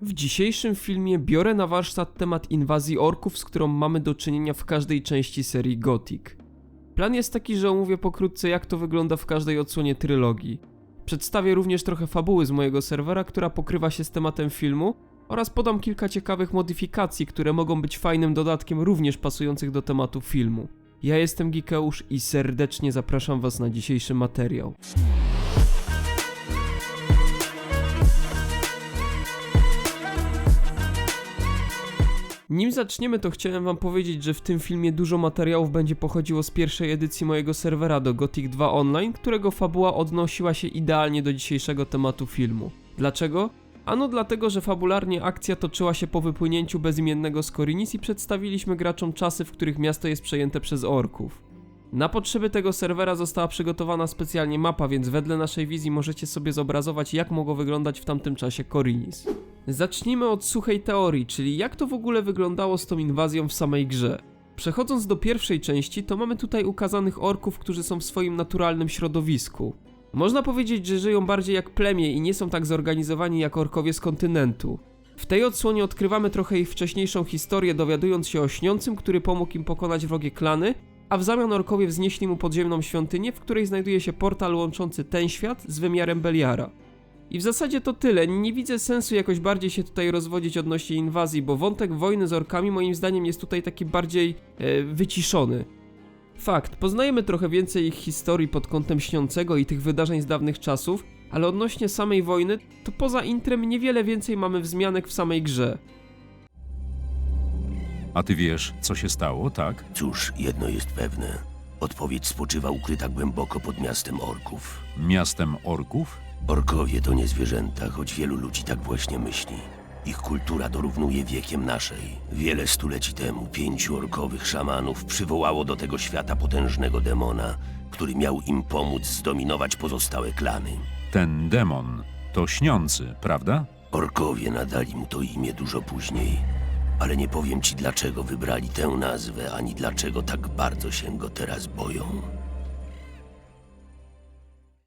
W dzisiejszym filmie biorę na warsztat temat inwazji orków, z którą mamy do czynienia w każdej części serii Gothic. Plan jest taki, że omówię pokrótce jak to wygląda w każdej odsłonie trylogii. Przedstawię również trochę fabuły z mojego serwera, która pokrywa się z tematem filmu oraz podam kilka ciekawych modyfikacji, które mogą być fajnym dodatkiem również pasujących do tematu filmu. Ja jestem Gikeusz i serdecznie zapraszam Was na dzisiejszy materiał. Nim zaczniemy, to chciałem wam powiedzieć, że w tym filmie dużo materiałów będzie pochodziło z pierwszej edycji mojego serwera do Gothic 2 Online, którego fabuła odnosiła się idealnie do dzisiejszego tematu filmu. Dlaczego? Ano dlatego, że fabularnie akcja toczyła się po wypłynięciu bezimiennego z Korinis i przedstawiliśmy graczom czasy, w których miasto jest przejęte przez orków. Na potrzeby tego serwera została przygotowana specjalnie mapa, więc wedle naszej wizji możecie sobie zobrazować, jak mogło wyglądać w tamtym czasie Korinis. Zacznijmy od suchej teorii, czyli jak to w ogóle wyglądało z tą inwazją w samej grze. Przechodząc do pierwszej części, to mamy tutaj ukazanych orków, którzy są w swoim naturalnym środowisku. Można powiedzieć, że żyją bardziej jak plemię i nie są tak zorganizowani jak orkowie z kontynentu. W tej odsłonie odkrywamy trochę ich wcześniejszą historię, dowiadując się o śniącym, który pomógł im pokonać wrogie klany, a w zamian orkowie wznieśli mu podziemną świątynię, w której znajduje się portal łączący ten świat z wymiarem Beliara. I w zasadzie to tyle. Nie widzę sensu jakoś bardziej się tutaj rozwodzić odnośnie inwazji, bo wątek wojny z orkami moim zdaniem jest tutaj taki bardziej e, wyciszony. Fakt, poznajemy trochę więcej ich historii pod kątem śniącego i tych wydarzeń z dawnych czasów, ale odnośnie samej wojny, to poza intrem niewiele więcej mamy wzmianek w samej grze. A ty wiesz, co się stało, tak? Cóż, jedno jest pewne. Odpowiedź spoczywa ukryta głęboko pod miastem orków. Miastem orków? Orkowie to nie zwierzęta, choć wielu ludzi tak właśnie myśli. Ich kultura dorównuje wiekiem naszej. Wiele stuleci temu pięciu orkowych szamanów przywołało do tego świata potężnego demona, który miał im pomóc zdominować pozostałe klany. Ten demon to śniący, prawda? Orkowie nadali mu to imię dużo później, ale nie powiem ci dlaczego wybrali tę nazwę, ani dlaczego tak bardzo się go teraz boją.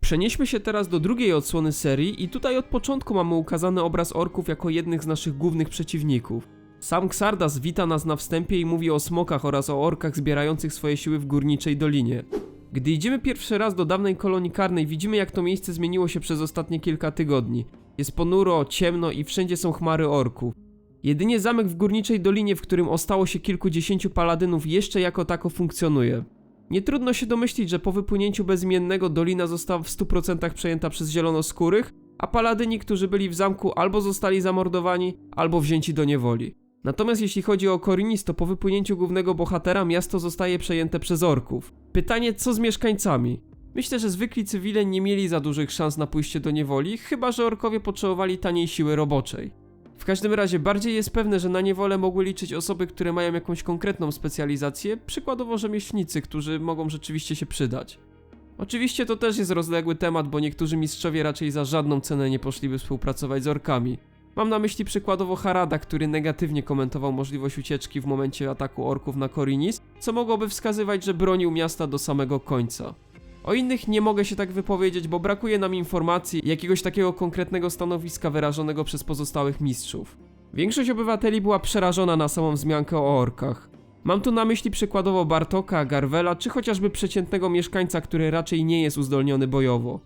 Przenieśmy się teraz do drugiej odsłony serii i tutaj od początku mamy ukazany obraz orków jako jednych z naszych głównych przeciwników. Sam Xardas wita nas na wstępie i mówi o smokach oraz o orkach zbierających swoje siły w górniczej dolinie. Gdy idziemy pierwszy raz do dawnej kolonii karnej, widzimy jak to miejsce zmieniło się przez ostatnie kilka tygodni. Jest ponuro, ciemno i wszędzie są chmary orków. Jedynie zamek w górniczej dolinie, w którym ostało się kilkudziesięciu paladynów, jeszcze jako tako funkcjonuje. Nie trudno się domyślić, że po wypłynięciu bezimiennego dolina została w 100% przejęta przez zielonoskórych, a paladyni, którzy byli w zamku albo zostali zamordowani, albo wzięci do niewoli. Natomiast jeśli chodzi o Korinis, to po wypłynięciu głównego bohatera miasto zostaje przejęte przez orków. Pytanie, co z mieszkańcami? Myślę, że zwykli cywile nie mieli za dużych szans na pójście do niewoli, chyba że orkowie potrzebowali taniej siły roboczej. W każdym razie bardziej jest pewne, że na niewolę mogły liczyć osoby, które mają jakąś konkretną specjalizację, przykładowo rzemieślnicy, którzy mogą rzeczywiście się przydać. Oczywiście to też jest rozległy temat, bo niektórzy mistrzowie raczej za żadną cenę nie poszliby współpracować z orkami. Mam na myśli przykładowo Harada, który negatywnie komentował możliwość ucieczki w momencie ataku orków na Korinis, co mogłoby wskazywać, że bronił miasta do samego końca. O innych nie mogę się tak wypowiedzieć, bo brakuje nam informacji jakiegoś takiego konkretnego stanowiska wyrażonego przez pozostałych mistrzów. Większość obywateli była przerażona na samą wzmiankę o orkach. Mam tu na myśli przykładowo Bartoka, Garwela, czy chociażby przeciętnego mieszkańca, który raczej nie jest uzdolniony bojowo.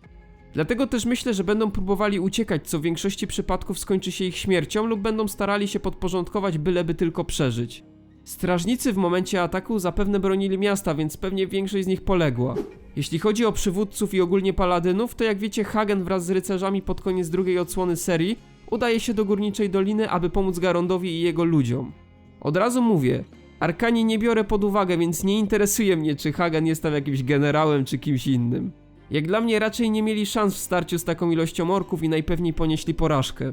Dlatego też myślę, że będą próbowali uciekać, co w większości przypadków skończy się ich śmiercią lub będą starali się podporządkować, byleby tylko przeżyć. Strażnicy w momencie ataku zapewne bronili miasta, więc pewnie większość z nich poległa. Jeśli chodzi o przywódców i ogólnie paladynów, to jak wiecie, Hagen wraz z rycerzami pod koniec drugiej odsłony serii udaje się do Górniczej Doliny, aby pomóc Garondowi i jego ludziom. Od razu mówię, Arkani nie biorę pod uwagę, więc nie interesuje mnie, czy Hagen jest tam jakimś generałem czy kimś innym. Jak dla mnie raczej nie mieli szans w starciu z taką ilością orków i najpewniej ponieśli porażkę.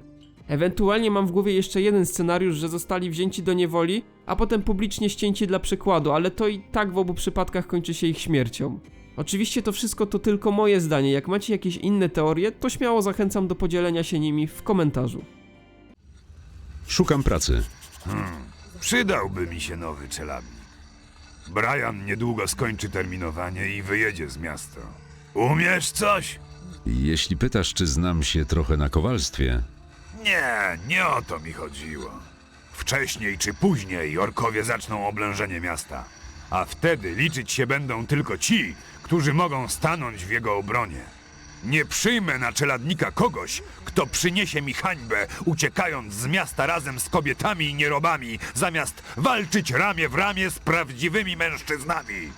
Ewentualnie mam w głowie jeszcze jeden scenariusz, że zostali wzięci do niewoli, a potem publicznie ścięci dla przykładu, ale to i tak w obu przypadkach kończy się ich śmiercią. Oczywiście to wszystko to tylko moje zdanie. Jak macie jakieś inne teorie, to śmiało zachęcam do podzielenia się nimi w komentarzu. Szukam pracy. Przydałby mi się nowy czeladnik. Brian niedługo skończy terminowanie i wyjedzie z miasta. Umiesz coś? Jeśli pytasz, czy znam się trochę na kowalstwie, Nie, nie o to mi chodziło. Wcześniej czy później orkowie zaczną oblężenie miasta. A wtedy liczyć się będą tylko ci, którzy mogą stanąć w jego obronie. Nie przyjmę na czeladnika kogoś, kto przyniesie mi hańbę, uciekając z miasta razem z kobietami i nierobami, zamiast walczyć ramię w ramię z prawdziwymi mężczyznami.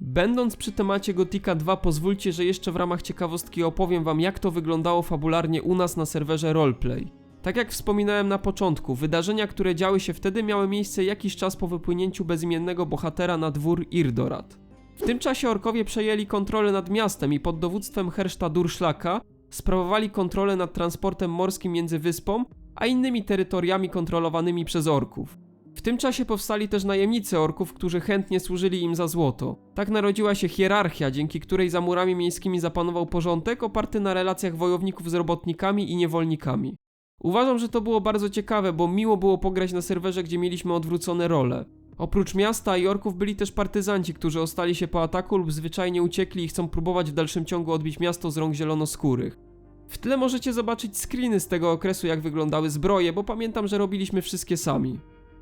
Będąc przy temacie Gotika 2, pozwólcie, że jeszcze w ramach ciekawostki opowiem wam, jak to wyglądało fabularnie u nas na serwerze Roleplay. Tak jak wspominałem na początku, wydarzenia, które działy się wtedy, miały miejsce jakiś czas po wypłynięciu bezimiennego bohatera na dwór Irdorat. W tym czasie orkowie przejęli kontrolę nad miastem i pod dowództwem Herszta Durszlaka sprawowali kontrolę nad transportem morskim między wyspą a innymi terytoriami kontrolowanymi przez orków. W tym czasie powstali też najemnicy orków, którzy chętnie służyli im za złoto. Tak narodziła się hierarchia, dzięki której za murami miejskimi zapanował porządek oparty na relacjach wojowników z robotnikami i niewolnikami. Uważam, że to było bardzo ciekawe, bo miło było pograć na serwerze, gdzie mieliśmy odwrócone role. Oprócz miasta i orków byli też partyzanci, którzy ostali się po ataku lub zwyczajnie uciekli i chcą próbować w dalszym ciągu odbić miasto z rąk zielonoskórych. W tle możecie zobaczyć screeny z tego okresu, jak wyglądały zbroje, bo pamiętam, że robiliśmy wszystkie sami.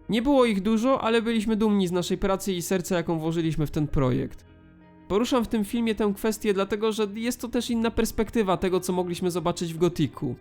Nie było ich dużo, ale byliśmy dumni z naszej pracy i serca, jaką włożyliśmy w ten projekt. Poruszam w tym filmie tę kwestię, dlatego że jest to też inna perspektywa tego, co mogliśmy zobaczyć w Gotiku.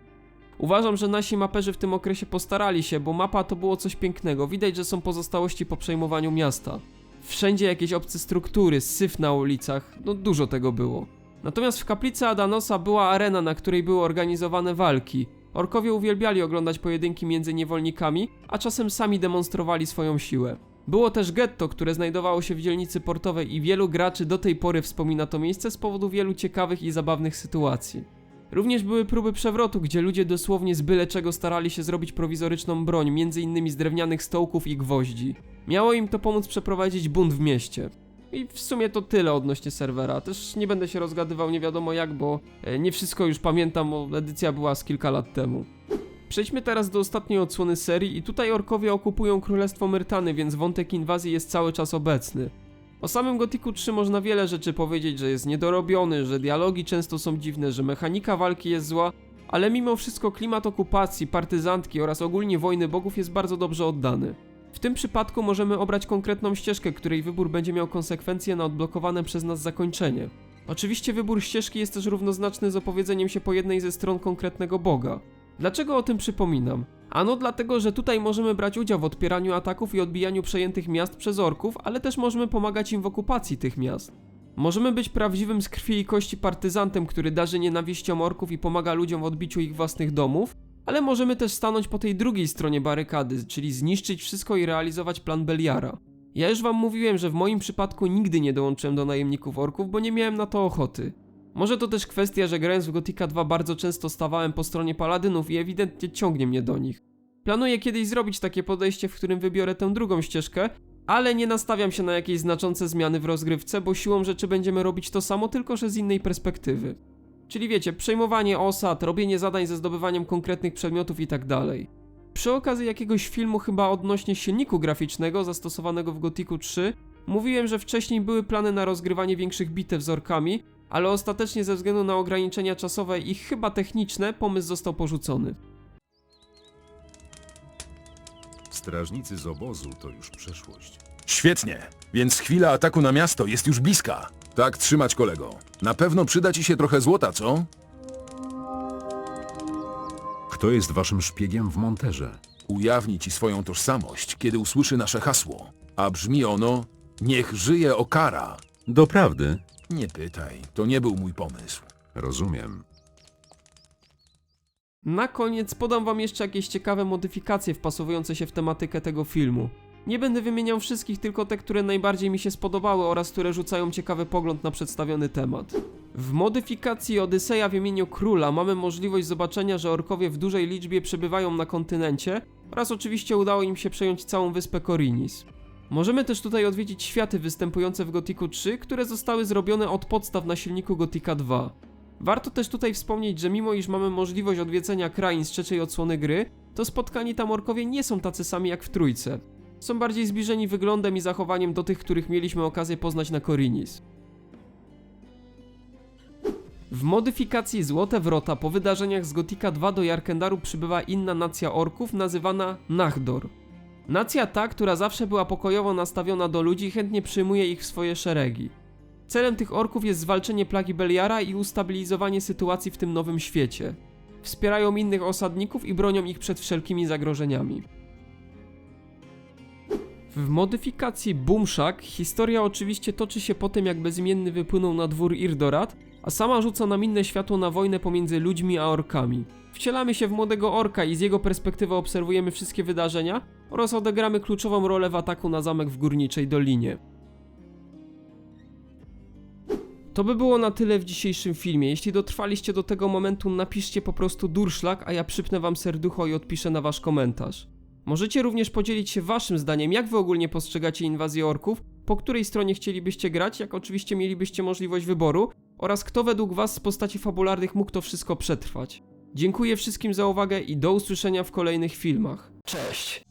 Uważam, że nasi maperzy w tym okresie postarali się, bo mapa to było coś pięknego. Widać, że są pozostałości po przejmowaniu miasta. Wszędzie jakieś obce struktury, syf na ulicach, no dużo tego było. Natomiast w kaplicy Adanosa była arena, na której były organizowane walki. Orkowie uwielbiali oglądać pojedynki między niewolnikami, a czasem sami demonstrowali swoją siłę. Było też getto, które znajdowało się w dzielnicy portowej i wielu graczy do tej pory wspomina to miejsce z powodu wielu ciekawych i zabawnych sytuacji. Również były próby przewrotu, gdzie ludzie dosłownie z byle czego starali się zrobić prowizoryczną broń, innymi z drewnianych stołków i gwoździ. Miało im to pomóc przeprowadzić bunt w mieście. I w sumie to tyle odnośnie serwera. Też nie będę się rozgadywał nie wiadomo jak, bo e, nie wszystko już pamiętam, bo edycja była z kilka lat temu. Przejdźmy teraz do ostatniej odsłony serii i tutaj orkowie okupują Królestwo Myrtany, więc wątek inwazji jest cały czas obecny. O samym Gotiku 3 można wiele rzeczy powiedzieć, że jest niedorobiony, że dialogi często są dziwne, że mechanika walki jest zła, ale mimo wszystko klimat okupacji, partyzantki oraz ogólnie wojny bogów jest bardzo dobrze oddany. W tym przypadku możemy obrać konkretną ścieżkę, której wybór będzie miał konsekwencje na odblokowane przez nas zakończenie. Oczywiście wybór ścieżki jest też równoznaczny z opowiedzeniem się po jednej ze stron konkretnego boga. Dlaczego o tym przypominam? Ano dlatego, że tutaj możemy brać udział w odpieraniu ataków i odbijaniu przejętych miast przez orków, ale też możemy pomagać im w okupacji tych miast. Możemy być prawdziwym z krwi i kości partyzantem, który darzy nienawiścią orków i pomaga ludziom w odbiciu ich własnych domów, ale możemy też stanąć po tej drugiej stronie barykady, czyli zniszczyć wszystko i realizować plan Beliara. Ja już wam mówiłem, że w moim przypadku nigdy nie dołączyłem do najemników orków, bo nie miałem na to ochoty. Może to też kwestia, że grając w Gotika 2 bardzo często stawałem po stronie paladynów i ewidentnie ciągnie mnie do nich. Planuję kiedyś zrobić takie podejście, w którym wybiorę tę drugą ścieżkę, ale nie nastawiam się na jakieś znaczące zmiany w rozgrywce, bo siłą rzeczy będziemy robić to samo, tylko że z innej perspektywy. Czyli wiecie, przejmowanie osad, robienie zadań ze zdobywaniem konkretnych przedmiotów i tak dalej. Przy okazji jakiegoś filmu chyba odnośnie silniku graficznego zastosowanego w Gotiku 3 mówiłem, że wcześniej były plany na rozgrywanie większych bitew z orkami, ale ostatecznie ze względu na ograniczenia czasowe i chyba techniczne pomysł został porzucony. Strażnicy z obozu to już przeszłość. Świetnie, więc chwila ataku na miasto jest już bliska. Tak trzymać, kolego. Na pewno przyda ci się trochę złota, co? Kto jest waszym szpiegiem w monterze? Ujawni ci swoją tożsamość, kiedy usłyszy nasze hasło. A brzmi ono: Niech żyje Okara. Doprawdy? Nie pytaj, to nie był mój pomysł. Rozumiem. Na koniec podam wam jeszcze jakieś ciekawe modyfikacje wpasowujące się w tematykę tego filmu. Nie będę wymieniał wszystkich, tylko te, które najbardziej mi się spodobały oraz które rzucają ciekawy pogląd na przedstawiony temat. W modyfikacji Odyseja w imieniu króla mamy możliwość zobaczenia, że orkowie w dużej liczbie przebywają na kontynencie oraz oczywiście udało im się przejąć całą wyspę Korinis. Możemy też tutaj odwiedzić światy występujące w Gotiku 3, które zostały zrobione od podstaw na silniku Gotika 2. Warto też tutaj wspomnieć, że mimo iż mamy możliwość odwiedzenia krain z trzeciej odsłony gry, to spotkani tam orkowie nie są tacy sami jak w trójce. Są bardziej zbliżeni wyglądem i zachowaniem do tych, których mieliśmy okazję poznać na Korinis. W modyfikacji Złote Wrota po wydarzeniach z Gotika 2 do Jarkendaru przybywa inna nacja orków nazywana Nachdor. Nacja ta, która zawsze była pokojowo nastawiona do ludzi, chętnie przyjmuje ich w swoje szeregi. Celem tych orków jest zwalczenie plagi Beliara i ustabilizowanie sytuacji w tym nowym świecie. Wspierają innych osadników i bronią ich przed wszelkimi zagrożeniami. W modyfikacji Boomshak historia oczywiście toczy się po tym, jak bezimienny wypłynął na dwór Irdorat, a sama rzuca nam inne światło na wojnę pomiędzy ludźmi a orkami. Wcielamy się w młodego orka i z jego perspektywy obserwujemy wszystkie wydarzenia oraz odegramy kluczową rolę w ataku na zamek w Górniczej Dolinie. To by było na tyle w dzisiejszym filmie. Jeśli dotrwaliście do tego momentu, napiszcie po prostu durszlak, a ja przypnę wam serducho i odpiszę na wasz komentarz. Możecie również podzielić się waszym zdaniem, jak wy ogólnie postrzegacie inwazję orków, po której stronie chcielibyście grać, jak oczywiście mielibyście możliwość wyboru, oraz kto według was z postaci fabularnych mógł to wszystko przetrwać. Dziękuję wszystkim za uwagę i do usłyszenia w kolejnych filmach. Cześć!